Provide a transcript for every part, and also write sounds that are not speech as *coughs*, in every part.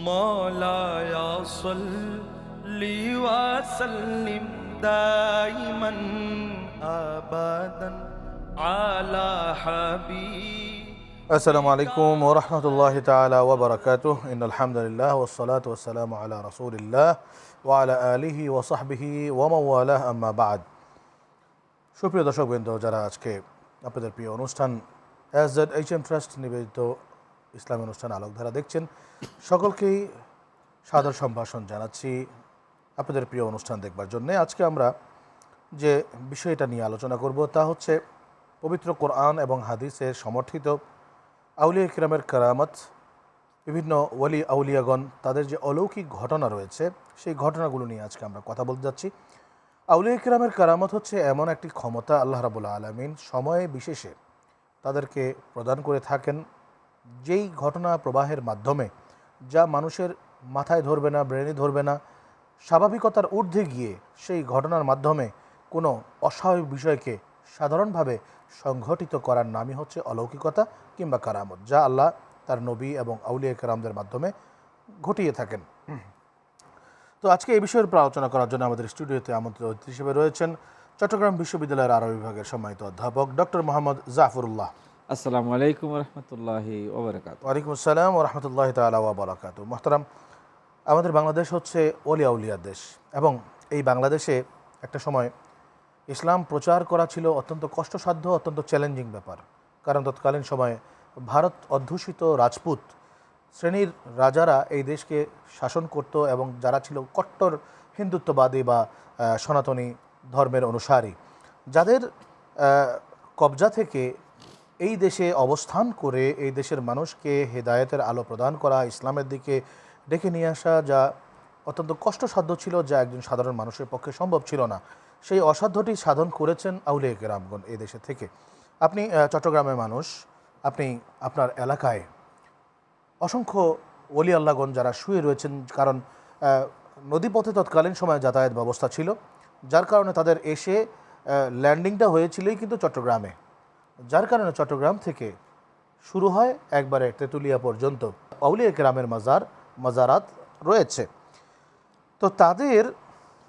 مولاي صل وسلم دائما ابدا على حبيب আসসালামু আলাইকুম ওরহমতুল্লাহ তালা ওবরাকাতুহ ইন আলহামদুলিল্লাহ ওসলাত ওসালাম আলা রসুলিল্লাহ ওয়ালা আলিহি ওসাহবিহি ওয়ামাওয়ালাহ আম্মা বাদ সুপ্রিয় দর্শকবৃন্দ যারা আজকে আপনাদের প্রিয় অনুষ্ঠান S Z H M trust নিবেদিত ইসলামী অনুষ্ঠান আলোকধারা দেখছেন সকলকেই সাদর সম্ভাষণ জানাচ্ছি আপনাদের প্রিয় অনুষ্ঠান দেখবার জন্যে। আজকে আমরা যে বিষয়টা নিয়ে আলোচনা করব তা হচ্ছে পবিত্র কোরআন এবং হাদিসের সমর্থিত আউলিয়া কিরামের কারামত, বিভিন্ন ওয়ালি আউলিয়াগণ, তাদের যে অলৌকিক ঘটনা রয়েছে, সেই ঘটনাগুলো নিয়ে আজকে আমরা কথা বলতে যাচ্ছি। আউলিয়া কিরামের কারামত হচ্ছে এমন একটি ক্ষমতা আল্লাহ রাবুল্লা আলমিন সময়ে বিশেষে তাদেরকে প্রদান করে থাকেন, যেই ঘটনা প্রবাহের মাধ্যমে যা মানুষের মাথায় ধরবে না ব্রেনে ধরবে না, স্বাভাবিকতার ঊর্ধ্বে গিয়ে সেই ঘটনার মাধ্যমে কোনো অস্বাভাবিক বিষয়কে সাধারণভাবে সংঘটিত করার নামই হচ্ছে অলৌকিকতা কিংবা কারামত, যা আল্লাহ তার নবী এবং আউলিয়া কারামদের মাধ্যমে ঘটিয়ে থাকেন। তো আজকে এই বিষয়ের উপর আলোচনা করার জন্য আমাদের স্টুডিওতে আমন্ত্রিত অতিথি হিসেবে রয়েছেন চট্টগ্রাম বিশ্ববিদ্যালয়ের আরব বিভাগের সম্মানিত অধ্যাপক ডক্টর মোহাম্মদ জাফরুল্লাহ। আসসালামু আলাইকুম রহমতুল্লাহি ওয়ালাইকুম আসসালাম রহমতুল্লাহ তালা মোহতারাম, আমাদের বাংলাদেশ হচ্ছে অলিয়া উলিয়ার দেশ এবং এই বাংলাদেশে একটা সময় ইসলাম প্রচার করা ছিল অত্যন্ত কষ্টসাধ্য, অত্যন্ত চ্যালেঞ্জিং ব্যাপার। কারণ তৎকালীন সময়ে ভারত অধ্যুষিত রাজপুত শ্রেণির রাজারা এই দেশকে শাসন করত এবং যারা ছিল কট্টর, হিন্দুত্ববাদী বা সনাতনী ধর্মের অনুসারী, যাদের কবজা থেকে এই দেশে অবস্থান করে এই দেশের মানুষকে হেদায়েতের আলো প্রদান করা, ইসলামের দিকে ডেকে নিয়ে আসা যা অত্যন্ত কষ্টসাধ্য ছিল, যা একজন সাধারণ মানুষের পক্ষে সম্ভব ছিল না। সেই অসাধ্যটি সাধন করেছেন আউলিয়া কেরামগণ এই দেশে থেকে। আপনি চট্টগ্রামের মানুষ, আপনি আপনার এলাকায় অসংখ্য ওলি আল্লাহগণ যারা শুয়ে রয়েছেন, কারণ নদীপথে তৎকালীন সময়ে যাতায়াত ব্যবস্থা ছিল, যার কারণে তাদের এসে ল্যান্ডিংটা হয়েছিলই কিন্তু চট্টগ্রামে। যার কারণে চট্টগ্রাম থেকে শুরু হয় একবারে তেঁতুলিয়া পর্যন্ত। আউলিয়া গ্রামের মাজার, মাজারাত রয়েছে। তো তাদের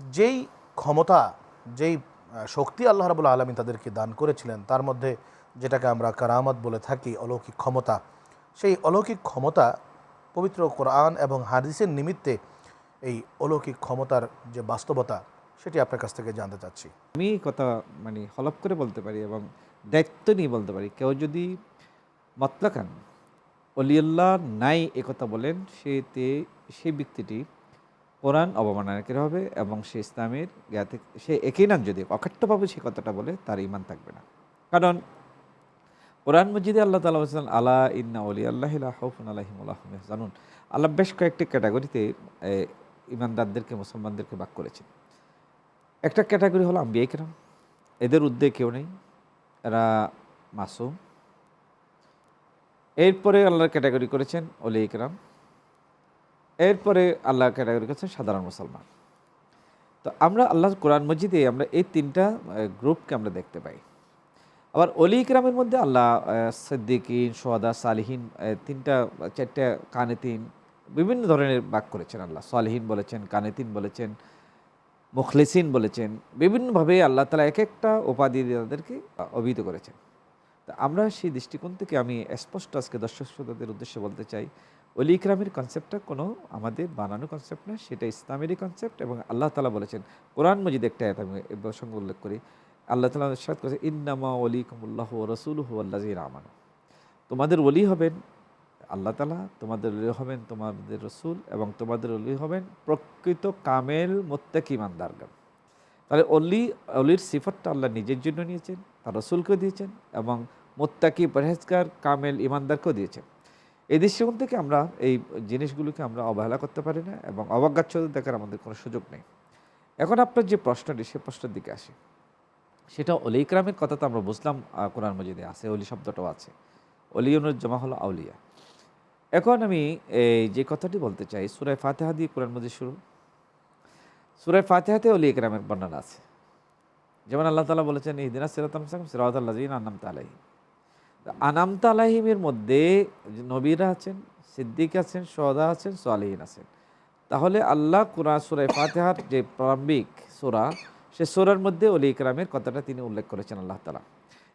যেই ক্ষমতা, যেই শক্তি আল্লাহ রাবুল আলমী তাদেরকে দান করেছিলেন, তার মধ্যে যেটাকে আমরা কারামত বলে থাকি, অলৌকিক ক্ষমতা। সেই অলৌকিক ক্ষমতা পবিত্র কোরআন এবং হাদিসের নিমিত্তে এই অলৌকিক ক্ষমতার যে বাস্তবতা, সেটি আপনার কাছ থেকে জানতে চাচ্ছি। আমি কথা মানে হলপ করে বলতে পারি এবং দায়িত্ব নিয়ে বলতে পারি। কেউ যদি মতলাকান অলিউল্লাহ নাই এ কথা বলেন সেতে সেই ব্যক্তিটি কোরআন অবমাননাকারী হবে এবং সে ইসলামের জ্ঞাতে, সে একই নাম যদি অকাট্যভাবে সে কথাটা বলে, তার ইমান থাকবে না। কারণ কোরআন মজিদে আল্লাহ তালা বলছেন, আলা ইন্না অলি আল্লাহ হৌফুন আল্লাহিমুল্লাহ জানুন আল্লাহ বেশ কয়েকটি ক্যাটাগরিতে ইমানদারদেরকে মুসলমানদেরকে বাক করেছেন। একটা ক্যাটাগরি হলো আম্বিয়া কেরাম এদের উদ্যোগ কেউ নেই। এরা মাসুম। এরপরে আল্লাহর ক্যাটাগরি করেছেন অলি ইকরাম। এরপরে আল্লাহ ক্যাটাগরি করেছেন সাধারণ মুসলমান। তো আমরা আল্লাহ কোরআন মসজিদে আমরা এই তিনটা গ্রুপকে আমরা দেখতে পাই। আবার অলি ইকরামের মধ্যে আল্লাহ সিদ্দিকিন সোয়াদা সালিহীন তিনটা, চারটা কানেতিন, বিভিন্ন ধরনের বাক করেছেন আল্লাহ। সালিহীন বলেছেন, কানেতিন বলেছেন মুখলিসিন বলেছেন, বিভিন্নভাবে আল্লাহ তালা এক একটা উপাধি দিয়ে তাদেরকে অভিহিত করেছেন। তা আমরা সেই দৃষ্টিকোণ থেকে আমি স্পষ্ট আজকে দর্শক শ্রোতাদের উদ্দেশ্যে বলতে চাই অলি ইকরামের কনসেপ্টটা কোনো আমাদের বানানো কনসেপ্ট না, সেটা ইসলামেরই কনসেপ্ট এবং আল্লাহ তালা বলেছেন, কোরআন মজিদ একটা আমি এ প্রসঙ্গে উল্লেখ করি। আল্লাহ তালা সাদ করেছে ইন্নামা অলি কুমুল্লাহ রসুল হু আল্লাহ রামান তোমাদের অলি হবেন আল্লাহ তালা তোমাদের অলি হবেন তোমাদের রসুল এবং তোমাদের অলি হবেন প্রকৃত কামেল মোত্তাকি ইমানদারগণ তাহলে অলি, অলির সিফতটা আল্লাহ নিজের জন্য নিয়েছেন, তার রসুলকেও দিয়েছেন এবং মোত্তাকি পরহেজগার, কামেল ইমানদারকেও দিয়েছেন। এই দৃষ্টিকোণ থেকে আমরা এই জিনিসগুলোকে আমরা অবহেলা করতে পারি না এবং অবজ্ঞাচ্ছদ দেখার আমাদের কোনো সুযোগ নেই। এখন আপনার যে প্রশ্নটি, সে প্রশ্নের দিকে আসে। সেটা অলি ইকরামের কথা তো আমরা বুঝলাম কোরআন মজিদে আছে, অলি শব্দটাও আছে। অলিউনের জমা হলো আউলিয়া। এখন আমি এই যে কথাটি বলতে চাই সুরায় ফাতেহা দিয়ে কোরআন মজিদ শুরু। সুরায় ফাতেহাতে অলি ইকরামের বর্ণনা আছে। যেমন আল্লাহ তালা বলেছেন এই দিনা সিরাতাম সিরাত আল্লাহ আনাম তালাহি আনামতা আলাহিমের মধ্যে নবীরা আছেন, সিদ্দিক আছেন, সোহাদা আছেন সোয়ালিহীন আছেন। তাহলে আল্লাহ কুরআন সুরায় ফাতেহার যে প্রারম্ভিক সোরা, সে সোরার মধ্যে অলি ইকরামের কথাটা তিনি উল্লেখ করেছেন আল্লাহ তালা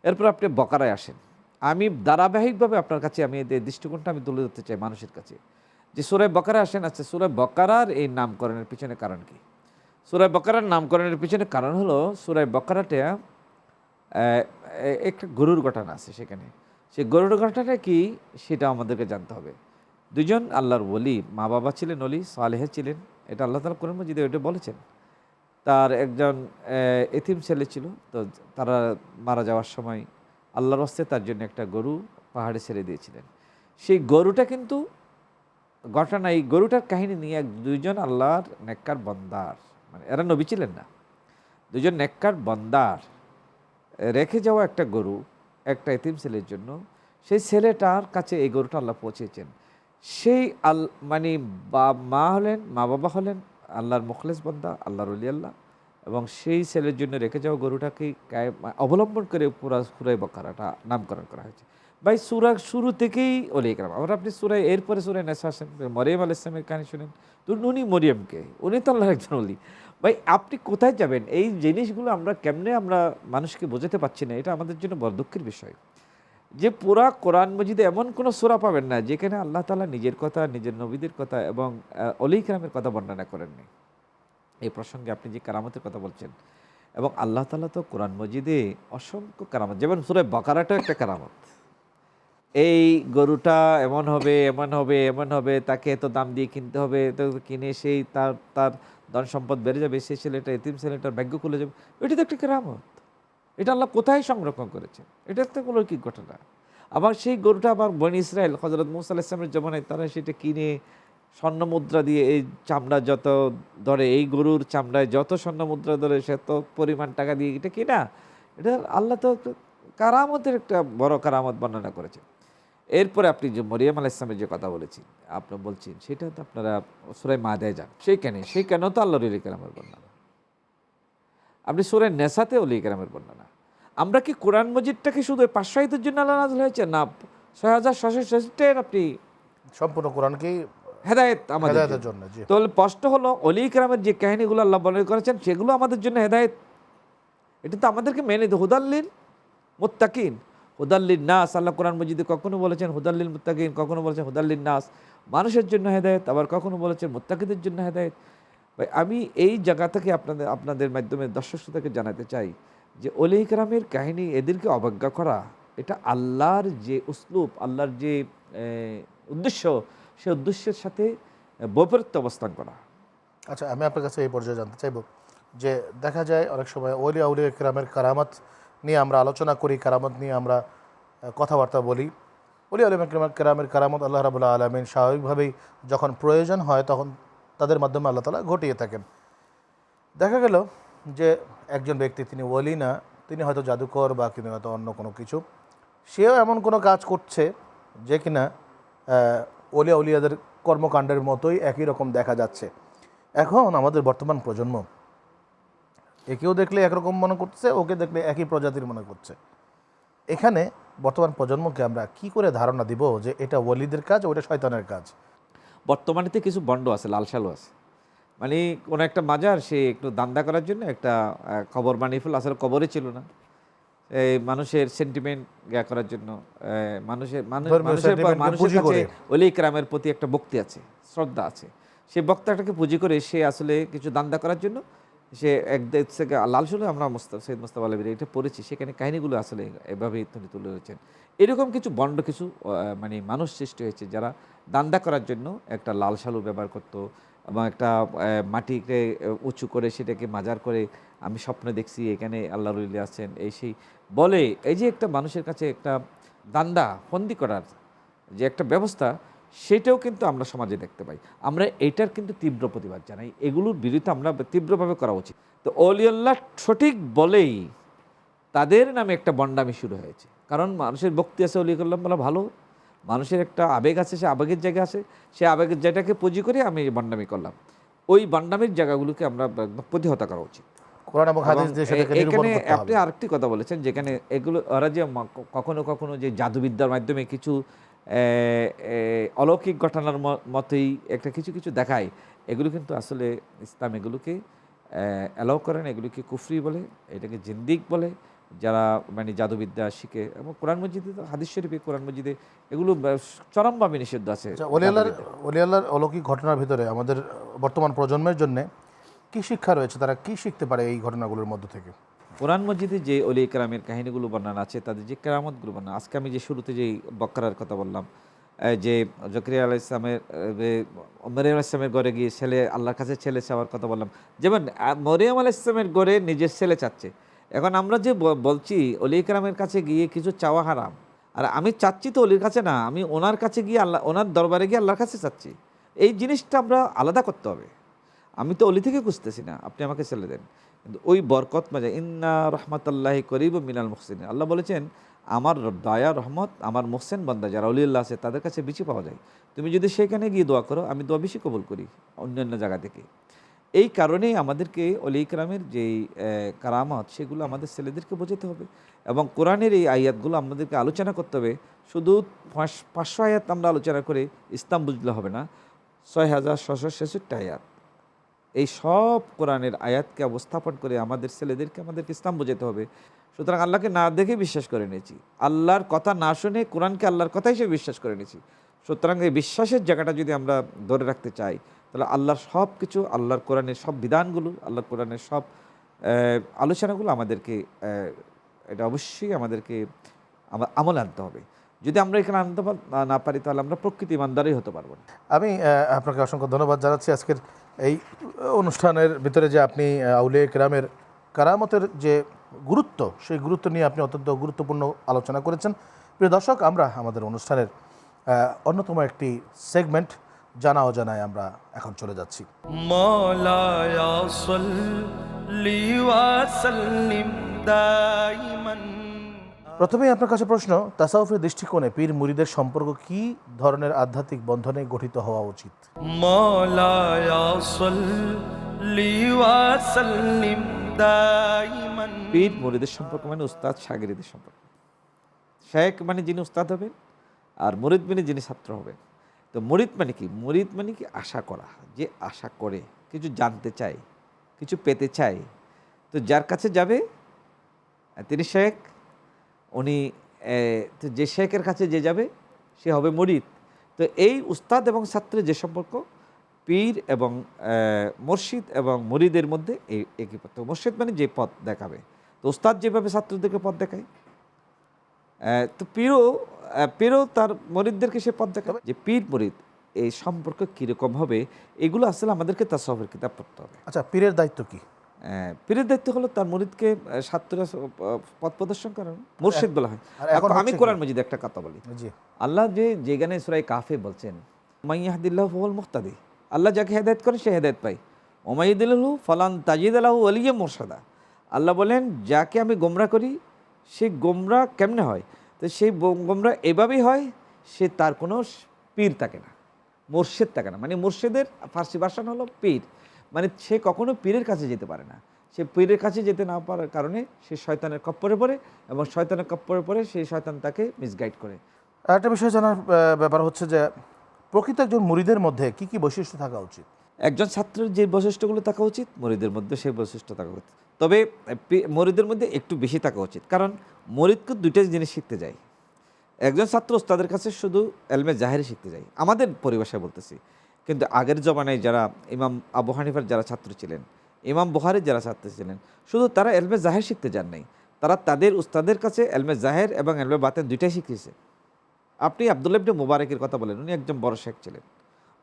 এরপর আপনি বকারায় আসেন। আমি ধারাবাহিকভাবে আপনার কাছে আমি এই দৃষ্টিকোণটা আমি তুলে ধরতে চাই মানুষের কাছে। যে সুরায় বকারা আসেন আচ্ছা সুরায় বকারার এই নামকরণের পিছনে কারণ কি? সুরায় বকারার নামকরণের পিছনে কারণ হলো সুরায় বকারাটা একটা গরুর ঘটনা আছে সেখানে। সেই গরুর ঘটনাটা কি? সেটা আমাদেরকে জানতে হবে। দুজন আল্লাহর ওলি মা বাবা ছিলেন অলি সালেহে ছিলেন। এটা আল্লাহ তালা কোরআন মজিদে ওটা বলেছেন। তার একজন এতিম ছেলে ছিল, তো তারা মারা যাওয়ার সময় আল্লাহর হস্তে তার জন্য একটা গরু পাহাড়ে ছেড়ে দিয়েছিলেন। সেই গরুটা কিন্তু ঘটনা এই গরুটার কাহিনী নিয়ে এক দুইজন আল্লাহর নেককার বন্দার মানে এরা নবী ছিলেন না দুজন নেককার বন্দার রেখে যাওয়া একটা গরু একটা এতিম ছেলের জন্য, সেই ছেলেটার কাছে এই গরুটা আল্লাহ পৌঁছেছেন। সেই আল মানে বা মা হলেন, মা বাবা হলেন, আল্লাহর মুখলেস বন্দা, আল্লাহর আল্লাহ এবং সেই ছেলের জন্য রেখে যাওয়া গরুটাকে অবলম্বন করে পুরা সুরাই বকারাটা নামকরণ করা হয়েছে। ভাই, সুরা শুরু থেকেই অলি ইকরাম আবার আপনি সুরাই এরপরে সুরাই নেশা মরিয়ম আল ইসলামের কাহিনী শুনেন। তো উনি মরিয়মকে, উনি তো আল্লাহর একজন অলি ভাই, আপনি কোথায় যাবেন? এই জিনিসগুলো আমরা কেমনে আমরা মানুষকে বোঝাতে পারছি না, এটা আমাদের জন্য বড় দুঃখের বিষয়। যে পুরা কোরআন মজিদে এমন কোনো সোরা পাবেন না, যেখানে আল্লাহ তালা নিজের কথা, নিজের নবীদের কথা এবং অলি ইকরামের কথা বর্ণনা করেননি। এই প্রসঙ্গে আপনি যে কারামতের কথা বলছেন। এবং আল্লাহ তালা তো কোরআন মজিদে অসংখ্য কারামত, যেমন সুরে বাকারাটাও একটা কারামত। এই গরুটা এমন হবে এমন হবে এমন হবে, তাকে এত দাম দিয়ে কিনতে হবে, তো কিনে সেই তার তার ধন সম্পদ বেড়ে যাবে সেই ছেলেটা, এতিম ছেলেটার ভাগ্য খুলে যাবে। এটা তো একটা কেরামত। এটা আল্লাহ কোথায় সংরক্ষণ করেছে এটা একটা অলৌকিক ঘটনা। আবার সেই গরুটা আবার বনি ইসরায়েল হজরত মুসা ইসলামের জমানায় তারা সেটা কিনে স্বর্ণ মুদ্রা দিয়ে এই চামড়া যত ধরে, এই গরুর চামড়ায় যত স্বর্ণ মুদ্রা ধরে সে তো পরিমাণ টাকা দিয়ে, এটা কিনা এটা আল্লাহ তো কারামতের একটা বড় কারামত বর্ণনা করেছে এরপরে আপনি যে মরিয়াম আলাহ ইসলামের যে কথা বলেছেন, আপনি বলছেন, সেটা তো আপনারা সুরাই মা দেয় যান। সেই কেন সেই কেন তো আল্লাহর ইলি কালামের বর্ণনা? আপনি সুরাই নেশাতে অলি কালামের বর্ণনা। আমরা কি কোরআন মজিদটাকে শুধু পাঁচশো জন্য আল্লাহ নাজল হয়েছে? না, ছয় হাজার ছশো আপনি সম্পূর্ণ কোরআনকেই হেদায়েত আমাদের জন্য। তাহলে স্পষ্ট হলো অলি ইকরামের যে কাহিনীগুলো আল্লাহ বর্ণনা করেছেন সেগুলো আমাদের জন্য হেদায়েত। এটা তো আমাদেরকে মেনে দিতে হুদাল্লিন মুত্তাকিন। হুদাল্লিন নাস আল্লাহ কোরআন মজিদে কখনো বলেছেন হুদাল্লিন মুত্তাকিন কখনো বলেছেন হুদাল্লিন নাস। মানুষের জন্য হেদায়েত আবার কখনো বলেছেন মুত্তাকিদের জন্য হেদায়েত। ভাই আমি এই জায়গা থেকে আপনাদের আপনাদের মাধ্যমে দর্শক শ্রোতাকে জানাতে চাই যে অলি ইকরামের কাহিনী এদেরকে অবজ্ঞা করা এটা আল্লাহর যে উসলুব আল্লাহর যে উদ্দেশ্য সে উদ্দেশ্যের সাথে বৈপরীত্য অবস্থান করা। আচ্ছা আমি আপনার কাছে এই পর্যায়ে জানতে চাইব যে দেখা যায় অনেক সময় ওলি আউলিয়া কেরামের কারামত নিয়ে আমরা আলোচনা করি, কারামত নিয়ে আমরা কথাবার্তা বলি। ওলি আলিম কেরামের কারামত আল্লাহ রাবুল্লাহ আলমিন স্বাভাবিকভাবেই যখন প্রয়োজন হয় তখন তাদের মাধ্যমে আল্লাহ তালা ঘটিয়ে থাকেন। দেখা গেল যে একজন ব্যক্তি তিনি ওলি না, তিনি হয়তো জাদুকর বা তিনি হয়তো অন্য কোনো কিছু। সেও এমন কোনো কাজ করছে যে কিনা অলিয়া উলিয়াদের কর্মকাণ্ডের মতোই একই রকম দেখা যাচ্ছে। এখন আমাদের বর্তমান প্রজন্ম, একেও দেখলে একরকম মনে করছে ওকে দেখলে একই প্রজাতির মনে করছে। এখানে বর্তমান প্রজন্মকে আমরা কি করে ধারণা দিব যে এটা ওলিদের কাজ, ওটা শয়তানের কাজ? বর্তমানে তো কিছু বন্ড আছে, লাল সালু আছে। মানে কোনো একটা মাজার, সে একটু দান্দা করার জন্য একটা খবর বানিয়ে ফেল আসলে কবরে ছিল না। এই মানুষের সেন্টিমেন্ট ইয়া করার জন্য মানুষের মানুষের মানুষের কাছে অলি ক্রামের প্রতি একটা ভক্তি আছে শ্রদ্ধা আছে। সেই বক্তাটাকে পুঁজি করে সে আসলে কিছু দান্দা করার জন্য সে এক দেশ থেকে লাল শুনে আমরা মুস্তাফ সৈয়দ মুস্তাফ আলমীর এটা পড়েছি সেখানে কাহিনীগুলো আসলে এভাবেই তিনি তুলে ধরেছেন। এরকম কিছু বন্ড কিছু মানে মানুষ সৃষ্টি হয়েছে যারা দান্দা করার জন্য একটা লাল শালু ব্যবহার করতো এবং একটা মাটিকে উঁচু করে সেটাকে মাজার করে আমি স্বপ্নে দেখছি, এখানে আল্লাহ রুলি আছেন, এই সেই বলে, এই যে একটা মানুষের কাছে একটা দান্দা, ফন্দি করার যে একটা ব্যবস্থা, সেটাও কিন্তু আমরা সমাজে দেখতে পাই। আমরা এটার কিন্তু তীব্র প্রতিবাদ জানাই। এগুলোর বিরুদ্ধে আমরা তীব্রভাবে করা উচিত। তো অলিউল্লাহ সঠিক বলেই তাদের নামে একটা বন্ডামি শুরু হয়েছে। কারণ মানুষের ভক্তি আছে অলি করলাম বলা ভালো। মানুষের একটা আবেগ আছে, সে আবেগের জায়গা আছে। সে আবেগের জায়গাটাকে পুঁজি করে আমি বন্ডামি করলাম। ওই বন্ডামির জায়গাগুলোকে আমরা প্রতিহত করা উচিত। কোরআন এবং হাদিস দিয়ে সেটাকে নিরূপণ এখানে করতে আপনি আরেকটি কথা বলেছেন যেখানে এগুলো ওরা যে কখনো কখনো যে জাদুবিদ্যার মাধ্যমে কিছু অলৌকিক ঘটনার মতেই একটা কিছু কিছু দেখায়। এগুলো কিন্তু আসলে ইসলাম এগুলোকে অ্যালাউ করেন এগুলোকে কুফরি বলে এটাকে জিন্দিক বলে। যারা মানে জাদুবিদ্যা শিখে এবং কোরআন মসজিদে তো হাদিস শরীফে কোরআন মসজিদে এগুলো চরমভাবে নিষিদ্ধ আছে আচ্ছা অলিয়াল্লার অলৌকিক ঘটনার ভিতরে আমাদের বর্তমান প্রজন্মের জন্য কি শিক্ষা রয়েছে? তারা কি শিখতে পারে এই ঘটনাগুলোর মধ্য থেকে? কোরআন মসজিদে যে অলি কেরামের কাহিনীগুলো বর্ণনা আছে, তাদের যে কেরামতগুলো বর্ণনা, আজকে আমি যে শুরুতে যেই বকরার কথা বললাম যে জকরিয়া আলাহ ইসলামের মরিয়াম আলাহ ইসলামের ঘরে গিয়ে ছেলে, আল্লাহর কাছে ছেলে চাওয়ার কথা বললাম। যেমন মরিয়াম আলাহ ইসলামের ঘরে নিজের ছেলে চাচ্ছে। এখন আমরা যে বলছি অলি কেরামের কাছে গিয়ে কিছু চাওয়া হারাম। আর আমি চাচ্ছি তো অলির কাছে না, আমি ওনার কাছে গিয়ে আল্লাহ, ওনার দরবারে গিয়ে আল্লাহর কাছে চাচ্ছি। এই জিনিসটা আমরা আলাদা করতে হবে। আমি তো অলি থেকে খুঁজতেছি না, আপনি আমাকে ছেলে দেন। কিন্তু ওই বরকত মাঝে, ইন্না রহমতাল্লাহি করিব মিনাল মুহসিন আল্লাহ বলেছেন, আমার দয়া, রহমত, আমার মোহসেন বান্দা যারা অলিউল্লাহ আছে, তাদের কাছে বেশি পাওয়া যায়। তুমি যদি সেখানে গিয়ে দোয়া করো, আমি দোয়া বেশি কবুল করি অন্যান্য জায়গা থেকে। এই কারণেই আমাদেরকে অলি ইকরামের যেই কারামত, সেগুলো আমাদের ছেলেদেরকে বোঝাতে হবে। এবং কোরআনের এই আয়াতগুলো আমাদেরকে আলোচনা করতে হবে। শুধু পাঁচ- পাঁচশো আয়াত আমরা আলোচনা করে ইসলাম বুঝলে হবে না, ছয় হাজার ছশো ছেষট্টি আয়াত। এই সব কোরআনের আয়াতকে অবস্থাপন করে আমাদের ছেলেদেরকে আমাদেরকে ইসলাম বোঝাতে হবে। সুতরাং আল্লাহকে না দেখে বিশ্বাস করে নিয়েছি। আল্লাহর কথা না শুনে কোরআনকে আল্লাহর কথা হিসেবে বিশ্বাস করে নিয়েছি। সুতরাং এই বিশ্বাসের জায়গাটা যদি আমরা ধরে রাখতে চাই, তাহলে আল্লাহর সব কিছু, আল্লাহর কোরআনের সব বিধানগুলো, আল্লাহর কোরআনের সব আলোচনাগুলো আমাদেরকে এটা অবশ্যই আমাদেরকে, আমা- আমলে আনতে হবে। যদি আমরা এখানে আনতে না পারি, তাহলে আমরা প্রকৃতি ইমানদারই হতে পারব না। আমি আপনাকে অসংখ্য ধন্যবাদ জানাচ্ছি। আজকের এই অনুষ্ঠানের ভিতরে যে আপনি আউলে কেরামের কারামতের যে গুরুত্ব, সেই গুরুত্ব নিয়ে আপনি অত্যন্ত গুরুত্বপূর্ণ আলোচনা করেছেন। প্রিয় দর্শক, আমরা আমাদের অনুষ্ঠানের অন্যতম একটি সেগমেন্ট জানা অজানায় আমরা এখন চলে যাচ্ছি। মলায়া সল্লি ওয়াসাল্লিম দাইমান প্রথমেই আপনার কাছে প্রশ্ন তাসাউফের দৃষ্টিকোণে পীর মুরিদের সম্পর্ক কি ধরনের আধ্যাত্মিক বন্ধনে গঠিত হওয়া উচিত? পীর মুরিদের সম্পর্ক মানে উস্তাদ সাগরিদের সম্পর্ক। শেখ মানে যিনি উস্তাদ হবেন আর মুরিদ মানে যিনি ছাত্র হবেন। তো মুরিদ মানে কি? মুরিদ মানে কি? আশা করা। যে আশা করে কিছু জানতে চায় কিছু পেতে চায়। তো যার কাছে যাবে তিনি শেখ উনি যে শেখের কাছে যে যাবে, সে হবে মুরিদ। তো এই উস্তাদ এবং ছাত্রের যে সম্পর্ক, পীর এবং মুর্শিদ এবং মরিদের মধ্যে এই একই পথ। মুর্শিদ মানে যে পথ দেখাবে। তো উস্তাদ যেভাবে ছাত্রদেরকে পথ দেখায় তো পীরও পীরও তার মরিদদেরকে সে পথ দেখাবে। যে পীর, মরিদ, এই সম্পর্ক কীরকম হবে, এগুলো আসলে আমাদেরকে তার সফের কিতাব পড়তে হবে। আচ্ছা পীরের দায়িত্ব কি? পীরের দায়িত্ব হলো তার মরিদকে ছাত্ররা পথ প্রদর্শন করানো। মুর্শিদ বলা হয়। এখন আমি কোরআন মজিদ একটা কথা বলি। আল্লাহ যে যেখানে সুরাই কাফে বলছেন মাইয়াহদিল্লাহ ফল মুক্তাদি আল্লাহ যাকে হেদায়ত করে সে হেদায়ত পাই ওমাইদুল্লাহু ফলান তাজিদ আল্লাহ আলিয়া মোরসাদা আল্লাহ বলেন যাকে আমি গোমরা করি সে গোমরা কেমনে হয়? তো সেই গোমরা এভাবেই হয় সে তার কোনো পীর থাকে না মোর্শেদ থাকে না। মানে মোর্শেদের ফার্সি ভাষণ হলো পীর। মানে সে কখনো পীরের কাছে যেতে পারে না। সে পীরের কাছে যেতে না পারার কারণে সে শয়তানের কপ্পরে পড়ে এবং শয়তানের কপ্পরে পড়ে সেই শয়তান তাকে মিসগাইড করে। আরেকটা বিষয় জানার ব্যাপার হচ্ছে যে প্রকৃত একজন মুরিদের মধ্যে কি কি বৈশিষ্ট্য থাকা উচিত? একজন ছাত্রের যে বৈশিষ্ট্যগুলো থাকা উচিত মরিদের মধ্যে সেই বৈশিষ্ট্য থাকা উচিত। তবে মরিদের মধ্যে একটু বেশি থাকা উচিত। কারণ মরিদকে দুইটা জিনিস শিখতে যায়। একজন ছাত্র তাদের কাছে শুধু এলমে জাহেরি শিখতে যায়। আমাদের পরিভাষায় বলতেছি কিন্তু আগের জমানায় যারা ইমাম আবু হানিফার যারা ছাত্র ছিলেন, ইমাম বুহারির যারা ছাত্র ছিলেন, শুধু তারা এলমে জাহের শিখতে যান নাই। তারা তাদের উস্তাদের কাছে এলমে জাহের এবং এলমে বাতেন দুইটাই শিখিয়েছে। আপনি আবদুল্লাহ ইবনে মুবারকের কথা বলেন, উনি একজন বড় শেখ ছিলেন।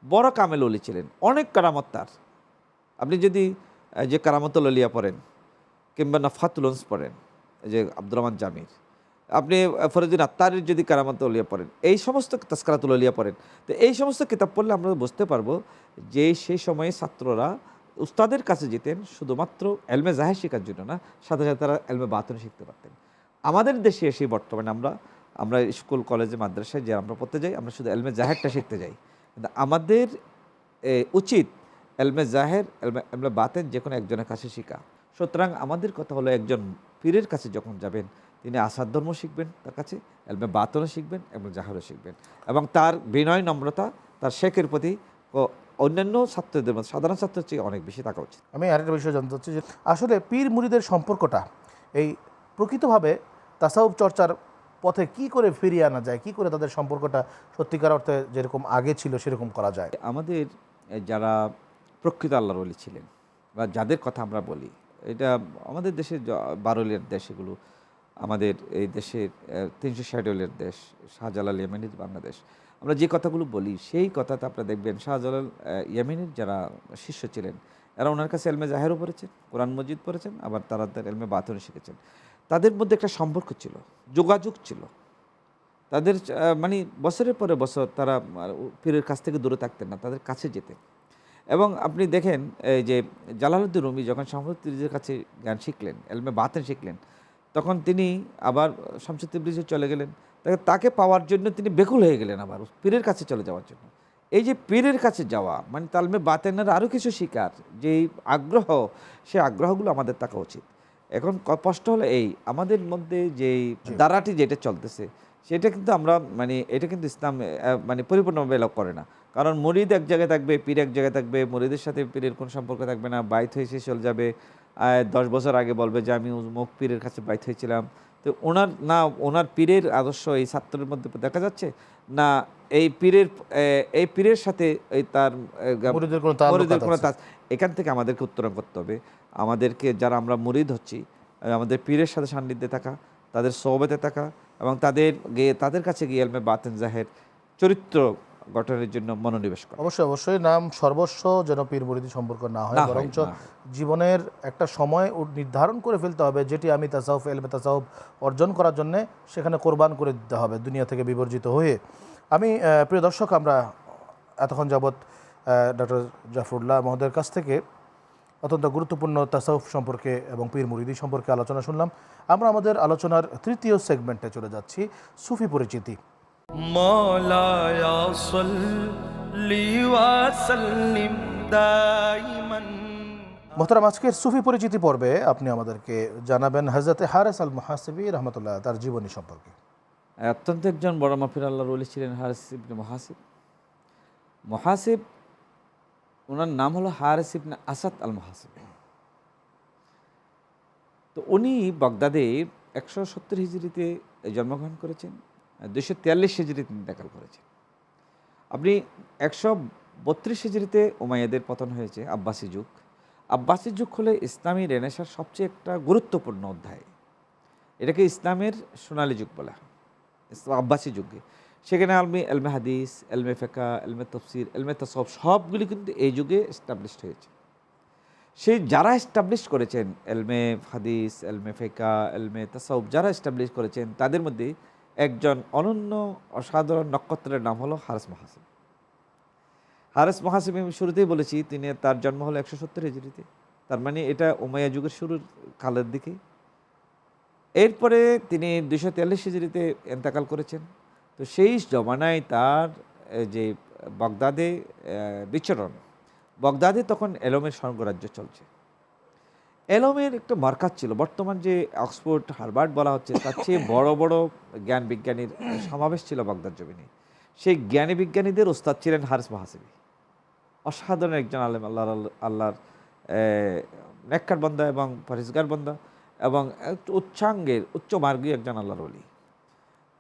বড় কামেল অলি ছিলেন, অনেক কারামত তার। আপনি যদি যে কারামতুল অলিয়া পড়েন কিংবা না নাফাতুলন্স পড়েন যে আব্দুর রহমান জামির আপনি ফরিদুল আত্মারের যদি কারামত অলিয়া পড়েন, এই সমস্ত তাস্কারাতুল অলিয়া পড়েন, তো এই সমস্ত কিতাব পড়লে আমরা বুঝতে পারব যে সেই সময়ে ছাত্ররা উস্তাদের কাছে যেতেন, শুধুমাত্র এলমে জাহের শেখার জন্য না, সাথে সাথে তারা এলমে বাতন শিখতে পারতেন। আমাদের দেশে এসে বর্তমানে আমরা আমরা স্কুল, কলেজে, মাদ্রাসায় যে আমরা পড়তে যাই, আমরা শুধু এলমে জাহেরটা শিখতে যাই। কিন্তু আমাদের উচিত এলমে জাহের এলমে এলমে বাতেন যে কোনো একজনের কাছে শেখা। সুতরাং আমাদের কথা হলো একজন পীরের কাছে যখন যাবেন তিনি আসাদ ধর্ম শিখবেন তার কাছে এলমে বাতনও শিখবেন এবং জাহারও শিখবেন। এবং তার বিনয় নম্রতা তার শেখের প্রতি ও অন্যান্য ছাত্রদের মধ্যে সাধারণ ছাত্রের চেয়ে অনেক বেশি থাকা উচিত। আমি আরেকটা বিষয় জানতে চাচ্ছি যে আসলে পীর মুড়িদের সম্পর্কটা এই প্রকৃতভাবে তাসাউফ চর্চার পথে কি করে ফিরিয়ে আনা যায় কি করে তাদের সম্পর্কটা সত্যিকার অর্থে যেরকম আগে ছিল সেরকম করা যায়? আমাদের যারা প্রকৃত আল্লাহর অলি ছিলেন বা যাদের কথা আমরা বলি এটা আমাদের দেশের য- বারোলের দেশ এগুলো আমাদের এই দেশের তিনশো ষাটলের দেশ, শাহজালাল ইয়েমেনির বাংলাদেশ। আমরা যে কথাগুলো বলি, সেই কথাতে আপনারা দেখবেন, শাহজালাল ইয়েমেনির যারা শিষ্য ছিলেন, এরা ওনার কাছে এলমে জাহেরও পড়েছেন, কোরআন মজিদ পড়েছেন, আবার তারা তার এলমে বাতনও শিখেছেন। তাদের মধ্যে একটা সম্পর্ক ছিল, যোগাযোগ ছিল। তাদের মানে বছরের পরে বছর তারা পীরের কাছ থেকে দূরে থাকতেন না, তাদের কাছে যেতেন। এবং আপনি দেখেন, এই যে জালালউদ্দিন রুমি যখন শামসুদ্দিনের কাছে জ্ঞান শিখলেন, এলমে বাতেন শিখলেন তখন তিনি আবার শামসুদ ব্রিজে চলে গেলেন। তাকে তাকে পাওয়ার জন্য তিনি বেকুল হয়ে গেলেন আবার পীরের কাছে চলে যাওয়ার জন্য। এই যে পীরের কাছে যাওয়া মানে তালমে বাতেনের আরও কিছু শিকার যে আগ্রহ সে আগ্রহগুলো আমাদের থাকা উচিত। এখন কষ্ট হলো এই আমাদের মধ্যে যে দারাটি যেটা চলতেছে সেটা কিন্তু আমরা মানে এটা কিন্তু ইসলাম মানে পরিপূর্ণভাবে এলাও করে না। কারণ মরিদ এক জায়গায় থাকবে পীর এক জায়গায় থাকবে মরিদের সাথে পীরের কোনো সম্পর্ক থাকবে না বাইত হয়ে সে চলে যাবে। দশ বছর আগে বলবে যে আমি মুখ পীরের কাছে বাইত হয়েছিলাম। তো ওনার না ওনার পীরের আদর্শ এই ছাত্রের মধ্যে দেখা যাচ্ছে? না এই পীরের এই পীরের সাথে এই তার কোনো এখান থেকে আমাদেরকে উত্তরণ করতে হবে। আমাদেরকে যারা আমরা মুরিদ হচ্ছি আমাদের পীরের সাথে সান্নিধ্যে থাকা তাদের সোহবতে থাকা এবং তাদের গিয়ে তাদের কাছে গিয়ে এলমে বাতেন জাহের চরিত্র গঠনের জন্য মনোনিবেশ করা। অবশ্যই অবশ্যই। নাম সর্বস্ব যেন পীর মুরিদি সম্পর্ক না হয় বরঞ্চ জীবনের একটা সময় নির্ধারণ করে ফেলতে হবে যেটি আমি তাসাউফ এলমে তাসাউফ অর্জন করার জন্য সেখানে কোরবান করে দিতে হবে দুনিয়া থেকে বিবর্জিত হয়ে। আমি প্রিয় দর্শক আমরা এতক্ষণ যাবৎ ডক্টর জাফরুল্লাহ মহোদয়ের কাছ থেকে অত্যন্ত গুরুত্বপূর্ণ তাসাউফ সম্পর্কে এবং পীর মুরিদি সম্পর্কে আলোচনা শুনলাম। আমরা আমাদের আলোচনার তৃতীয় সেগমেন্টে চলে যাচ্ছি সুফি পরিচিতি। مولاي صل وسلم دائما মোহতারাম আজকের সুফি পরিচিতি পর্বে আপনি আমাদেরকে জানাবেন হজরতে হারেস আল মহাসিবি রহমতুল্লাহ তার জীবনী সম্পর্কে অত্যন্ত একজন বড় মাফির আল্লাহর ওলি ছিলেন হারিস ইবনে মহাসিব মহাসিব ওনার নাম হলো হারিস ইবনে আসাদ আল মহাসিব তো উনি বাগদাদে একশো সত্তর হিজড়িতে জন্মগ্রহণ করেছেন দুশো তিয়াল্লিশ হিজড়িতে ইন্তেকাল করেছেন। আপনি একশো বত্রিশ হিজড়িতে ওমাইয়াদের পতন হয়েছে, আব্বাসী যুগ। আব্বাসী যুগ হলে ইসলামী রেনেসার সবচেয়ে একটা গুরুত্বপূর্ণ অধ্যায়। এটাকে ইসলামের সোনালী যুগ বলা হয় আব্বাসী যুগে। সেখানে আলমি, এলমে হাদিস, এলমে ফেকা এলমে তফসির, এলমে তসব, সবগুলি কিন্তু এই যুগে এস্টাবলিশড হয়েছে। সেই যারা এস্টাবলিশ করেছেন, এলমে হাদিস, এলমে ফেকা এলমে তসব, যারা এস্টাবলিশ করেছেন, তাদের মধ্যে একজন অনন্য অসাধারণ নক্ষত্রের নাম হলো হারেস মহাসিম হারেস মহাসিম আমি শুরুতেই বলেছি, তিনি তার জন্ম হলো একশো সত্তর হিজড়িতে। তার মানে এটা ওমাইয়া যুগের শুরুর কালের দিকে। এরপরে তিনি দুশো তিয়াল্লিশ হিজড়িতে এন্তেকাল করেছেন। তো সেই জমানায় তার যে বগদাদে বিচরণ, বগদাদে তখন এলোমের স্বর্গরাজ্য চলছে। এলোমের একটা মার্কাজ ছিল। বর্তমান যে অক্সফোর্ড হারবার্ড বলা হচ্ছে তার চেয়ে *coughs* বড় বড় জ্ঞান বিজ্ঞানীর সমাবেশ ছিল বাগদার জমিনে। সেই জ্ঞানী বিজ্ঞানীদের ওস্তাদ ছিলেন হারিস মহাসিবি। অসাধারণ একজন আলেম আল্লাহর আল্লাহর নেককার বন্দা এবং পরিষ্কার বন্দা এবং উচ্চাঙ্গের উচ্চ মার্গীয় একজন আল্লাহর অলি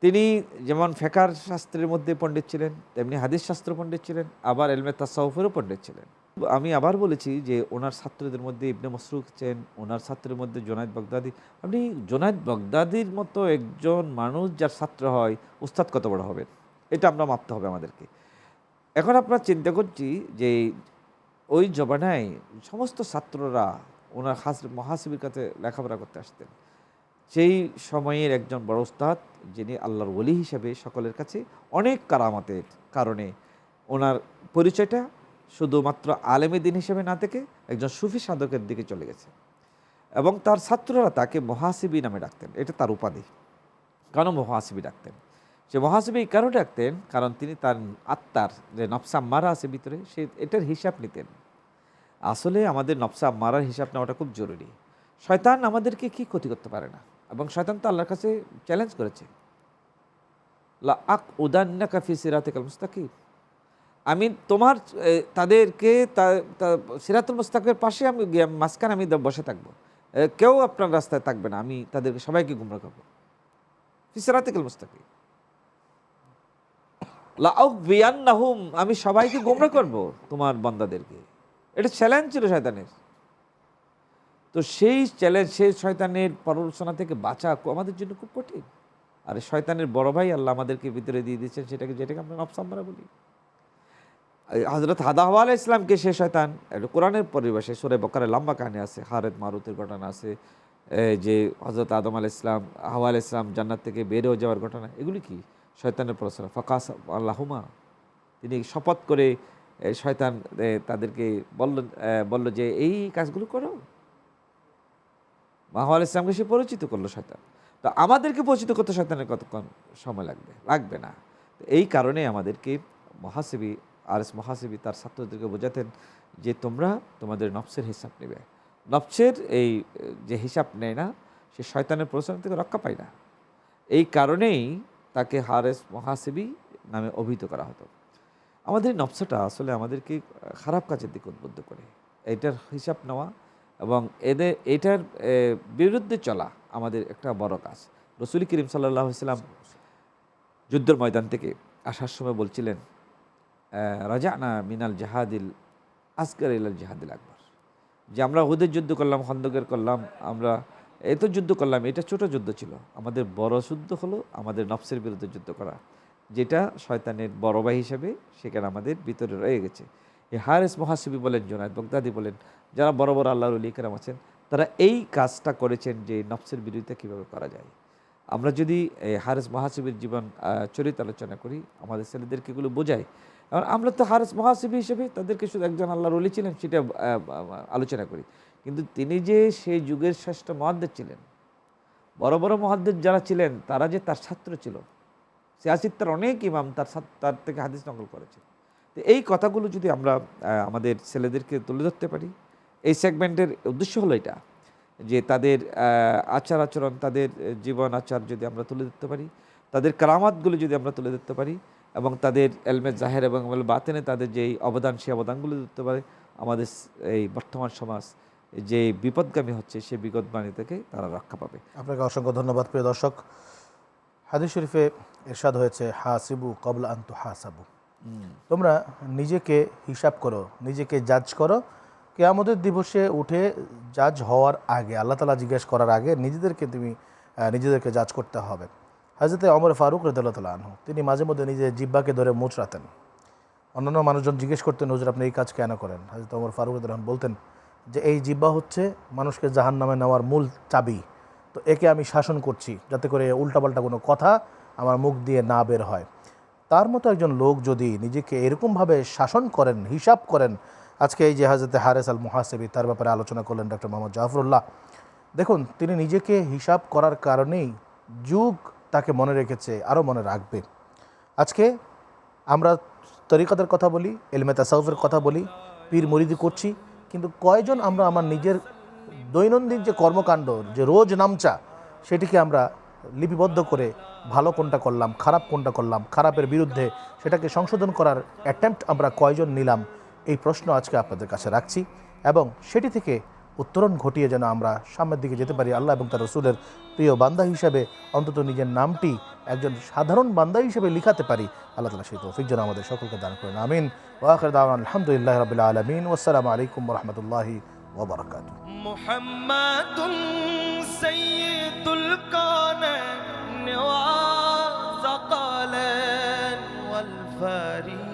তিনি যেমন ফেকার শাস্ত্রের মধ্যে পণ্ডিত ছিলেন তেমনি হাদিস শাস্ত্র পণ্ডিত ছিলেন আবার এলমে তাসাউফেরও পণ্ডিত ছিলেন। আমি আবার বলেছি যে ওনার ছাত্রদের মধ্যে ইবনে মসরুক ছিলেন ওনার ছাত্রের মধ্যে জোনায়দ বগদাদি। আপনি জোনায়দ বগদাদির মতো একজন মানুষ যার ছাত্র হয়, উস্তাদ কত বড় হবেন এটা আমরা মাপতে হবে আমাদেরকে। এখন আপনার চিন্তা করছি যে ওই জমানায় সমস্ত ছাত্ররা ওনার হাস মহাসিবির কাছে লেখাপড়া করতে আসতেন। সেই সময়ের একজন বড় উস্তাদ যিনি আল্লাহর ওলি হিসেবে সকলের কাছে অনেক কারামাতের কারণে ওনার পরিচয়টা শুধুমাত্র আলেমে দিন হিসেবে না থেকে একজন সুফি সাধকের দিকে চলে গেছে। এবং তার ছাত্ররা তাকে মহাসিবি নামে ডাকতেন। এটা তার উপাধি। কেন মহাসিবি ডাকতেন? সে মহাসিবি এই কারণে ডাকতেন কারণ তিনি তার আত্মার যে নফসা মারা আছে ভিতরে, সে এটার হিসাব নিতেন। আসলে আমাদের নফসা মারার হিসাব নেওয়াটা খুব জরুরি। শয়তান আমাদেরকে কি ক্ষতি করতে পারে না? এবং শয়তান তো আল্লাহর কাছে চ্যালেঞ্জ করেছে। লা আক উদান্না কাফি সিরাতিকাল মুস্তাকিম। আমি তোমার তাদেরকে সিরাতুল মুস্তাকের পাশে আমি মাঝখানে আমি বসে থাকব। কেউ আপনার রাস্তায় থাকবে না, আমি তাদেরকে সবাইকে গুমরা করব ফিসরাতিকাল মুস্তাকিম। লাউবিয়ান্নাহুম আমি সবাইকে গোমরা করব তোমার বান্দাদেরকে। এটা চ্যালেঞ্জ ছিল শয়তানের। তো সেই চ্যালেঞ্জ সেই শয়তানের পরলোচনা থেকে বাঁচা আমাদের জন্য খুব কঠিন। আর শয়তানের বড় ভাই আল্লাহ আমাদেরকে ভিতরে দিয়ে দিয়েছেন, সেটাকে, যেটাকে আমরা নফসাম্মারা বলি। হজরত হাদাহওয়া আলাহ ইসলামকে সে শয়তান? কোরআনের পরিবেশে সুরে বকারে লম্বা কাহিনী আছে হারেদ মারুতের ঘটনা আছে যে হজরত আদম আলাহ ইসলাম হাওয়া আলাহ ইসলাম জান্নাত থেকে বেরোয় যাওয়ার ঘটনা, এগুলি কি? শয়তানের প্রশ্ন ফাকাস আল্লাহুমা। তিনি শপথ করে শয়তান তাদেরকে বলল বলল যে, এই কাজগুলো করো। মাহা আলাহ ইসলামকে সে পরিচিত করল শয়তান। তো আমাদেরকে পরিচিত করতে শয়তানের কতক্ষণ সময় লাগবে? লাগবে না। এই কারণে আমাদেরকে মহাসেবী আর এস মহাসেবী তার ছাত্রদেরকে বোঝাতেন যে তোমরা তোমাদের নফসের হিসাব নেবে। নফসের এই, যে হিসাব নেয় না, সে শয়তানের প্রশ্ন থেকে রক্ষা পায় না। এই কারণেই তাকে হারেস মহাসেবী নামে অভিহিত করা হতো। আমাদের এই নফসটা আসলে আমাদেরকে খারাপ কাজের দিকে উদ্বুদ্ধ করে। এইটার হিসাব নেওয়া এবং এদের এটার বিরুদ্ধে চলা আমাদের একটা বড় কাজ। রসুল করিম সাল্লাহ ইসলাম যুদ্ধের ময়দান থেকে আসার সময় বলছিলেন রাজা না মিনাল জাহাদিল আসকার ইলাল জাহাদিল আকবর। যে আমরা ওদের যুদ্ধ করলাম, খন্দকের করলাম, আমরা এত যুদ্ধ করলাম, এটা ছোট যুদ্ধ ছিল। আমাদের বড় যুদ্ধ হলো আমাদের নফসের বিরুদ্ধে যুদ্ধ করা, যেটা শয়তানের বড় ভাই হিসেবে সেখানে আমাদের ভিতরে রয়ে গেছে। এই হারেস মহাসিবি বলেন, জোনায়দ বগদাদি বলেন, যারা বড় বড় আল্লাহর লিখেরাম আছেন, তারা এই কাজটা করেছেন যে নফসের বিরুদ্ধে কীভাবে করা যায়। আমরা যদি হারেস মহাসিবির জীবন চরিত আলোচনা করি, আমাদের ছেলেদেরকে এগুলো বোঝাই আমরা তো হারেস মহাসিবি হিসেবে তাদেরকে শুধু একজন আল্লাহর অলি ছিলেন, সেটা আলোচনা করি। কিন্তু তিনি যে সেই যুগের শ্রেষ্ঠ মহাদ্দের ছিলেন, বড় বড় মহাদ্দের যারা ছিলেন, তারা যে তার ছাত্র ছিল সিয়াসিত্তার অনেক ইমাম, তার তার থেকে হাদিস নকল করেছে। তো এই কথাগুলো যদি আমরা আমাদের ছেলেদেরকে তুলে ধরতে পারি, এই সেগমেন্টের উদ্দেশ্য হলো এটা, যে তাদের আচার আচরণ, তাদের জীবন আচার যদি আমরা তুলে ধরতে পারি, তাদের কারামাতগুলো যদি আমরা তুলে ধরতে পারি এবং তাদের এলমে জাহের এবং বাতেনে তাদের যেই অবদান সেই অবদানগুলো ধরতে পারে। আমাদের এই বর্তমান সমাজ যে বিপদগামী হচ্ছে সেই বিপদবাণী থেকে তারা রক্ষা পাবে। আপনাকে অসংখ্য ধন্যবাদ প্রিয় দর্শক। হাদিস শরীফে এরশাদ হয়েছে হাসিবু কবলা আন্তু হাসাবু তোমরা নিজেকে হিসাব করো নিজেকে জাজ করো। কেয়ামতের দিবসে উঠে জাজ হওয়ার আগে আল্লাহ তালা জিজ্ঞেস করার আগে নিজেদেরকে তুমি নিজেদেরকে জাজ করতে হবে। হাজরতে অমর ফারুক রদুল্লাহ আনহু, তিনি মাঝে মধ্যে নিজের জিব্বাকে ধরে মুচড়াতেন। অন্যান্য মানুষজন জিজ্ঞেস করতেন, হুজুর, আপনি এই কাজ কেন করেন? হাজরত অমর ফারুক রহমান বলতেন যে, এই জিব্বা হচ্ছে মানুষকে জাহান নামে নেওয়ার মূল চাবি। তো একে আমি শাসন করছি, যাতে করে উল্টাপাল্টা কোনো কথা আমার মুখ দিয়ে না বের হয়। তার মতো একজন লোক যদি নিজেকে এরকমভাবে শাসন করেন, হিসাব করেন, আজকে এই যে হাজরতে হারেস আল মুহাসেবি তার ব্যাপারে আলোচনা করলেন ডক্টর মোহাম্মদ জাফরুল্লাহ। দেখুন, তিনি নিজেকে হিসাব করার কারণেই যুগ তাকে মনে রেখেছে, আরও মনে রাখবে। আজকে আমরা তরিকতের কথা বলি, এলমে তাসাউফের কথা বলি, পীর মুরিদি করছি, কিন্তু কয়জন আমরা আমার নিজের দৈনন্দিন যে কর্মকাণ্ড, যে রোজ নামচা, সেটিকে আমরা লিপিবদ্ধ করে ভালো কোনটা করলাম, খারাপ কোনটা করলাম, খারাপের বিরুদ্ধে সেটাকে সংশোধন করার অ্যাটেম্প্ট আমরা কয়জন নিলাম, এই প্রশ্ন আজকে আপনাদের কাছে রাখছি এবং সেটি থেকে উত্তরণ ঘটিয়ে যেন আমরা সামনের দিকে যেতে পারি আল্লাহ এবং তার রসুলের প্রিয় বান্দা হিসাবে অন্তত নিজের নামটি একজন সাধারণ বান্দা হিসেবে লিখাতে পারি আল্লাহ তালা সেই তৌফিক যেন আমাদের সকলকে দান করেন আমিন ওয়াখর দাওয়ান আলহামদুলিল্লাহ রবিল আলমিন ওসালামু আলাইকুম রহমতুল্লাহি ওবরাকাতু محمد سيد الكونين وثقلين والفريقين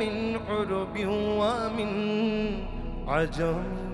من عرب ومن I jump.